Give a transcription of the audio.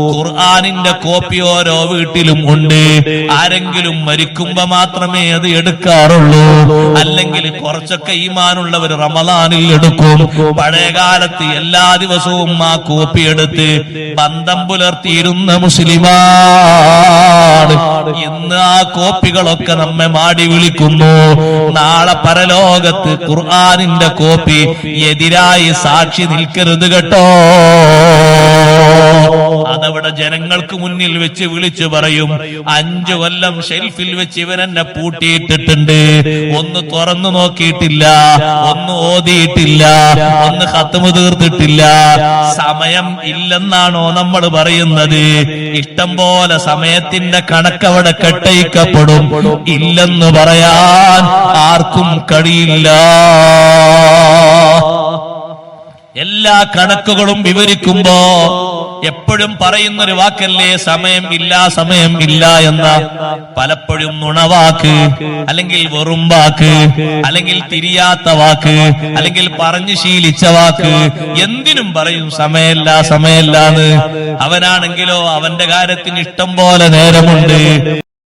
ഖുർആാനിന്റെ കോപ്പി ഓരോ വീട്ടിലും ഉണ്ട്. ആരെങ്കിലും മരിക്കുമ്പോ മാത്രമേ അത് എടുക്കാറുള്ളൂ. അല്ലെങ്കിൽ കുറച്ചൊക്കെ ഈമാനുള്ളവർ റമദാനിൽ എടുക്കും. പഴയകാലത്ത് എല്ലാ ദിവസവും ആ കോപ്പി എടുത്ത് ബന്ധം പുലർത്തിയിരുന്ന മുസ്ലിമാണ്. ഇന്ന് ആ കോപ്പികളൊക്കെ നമ്മെ മാടി വിളിക്കുന്നു. നാളെ പരലോകത്ത് ഖുർആാനിന്റെ കോപ്പി എതിരായി സാക്ഷി നിൽക്കരുത് കേട്ടോ. ജനങ്ങൾക്ക് മുന്നിൽ വെച്ച് വിളിച്ചു പറയും അഞ്ചു കൊല്ലം ഷെൽഫിൽ വെച്ച് ഇവൻ എന്നെ പൂട്ടിയിട്ടിട്ടുണ്ട്. ഒന്ന് തുറന്നു നോക്കിയിട്ടില്ല ഒന്ന് ഓതിയിട്ടില്ല ഒന്ന് കത്തുമു തീർത്തിട്ടില്ല. സമയം ഇല്ലെന്നാണോ നമ്മൾ പറയുന്നത്? ഇഷ്ടം പോലെ സമയത്തിന്റെ കണക്കവിടെ കെട്ടയിക്കപ്പെടും ഇല്ലെന്ന് പറയാൻ ആർക്കും കഴിയില്ല. എല്ലാ കണക്കുകളും വിവരിക്കുമ്പോ എപ്പോഴും പറയുന്ന ഒരു വാക്കല്ലേ സമയം ഇല്ല സമയം ഇല്ല എന്ന പലപ്പോഴും നുണവാക്ക് അല്ലെങ്കിൽ വെറും വാക്ക് അല്ലെങ്കിൽ തിരിയാത്ത വാക്ക് അല്ലെങ്കിൽ പറഞ്ഞു ശീലിച്ച വാക്ക് എന്തിനും പറയും സമയമില്ല സമയമില്ലാന്ന് അവനാണെങ്കിലോ അവന്റെ കാര്യത്തിന് ഇഷ്ടം പോലെ നേരമുണ്ട്.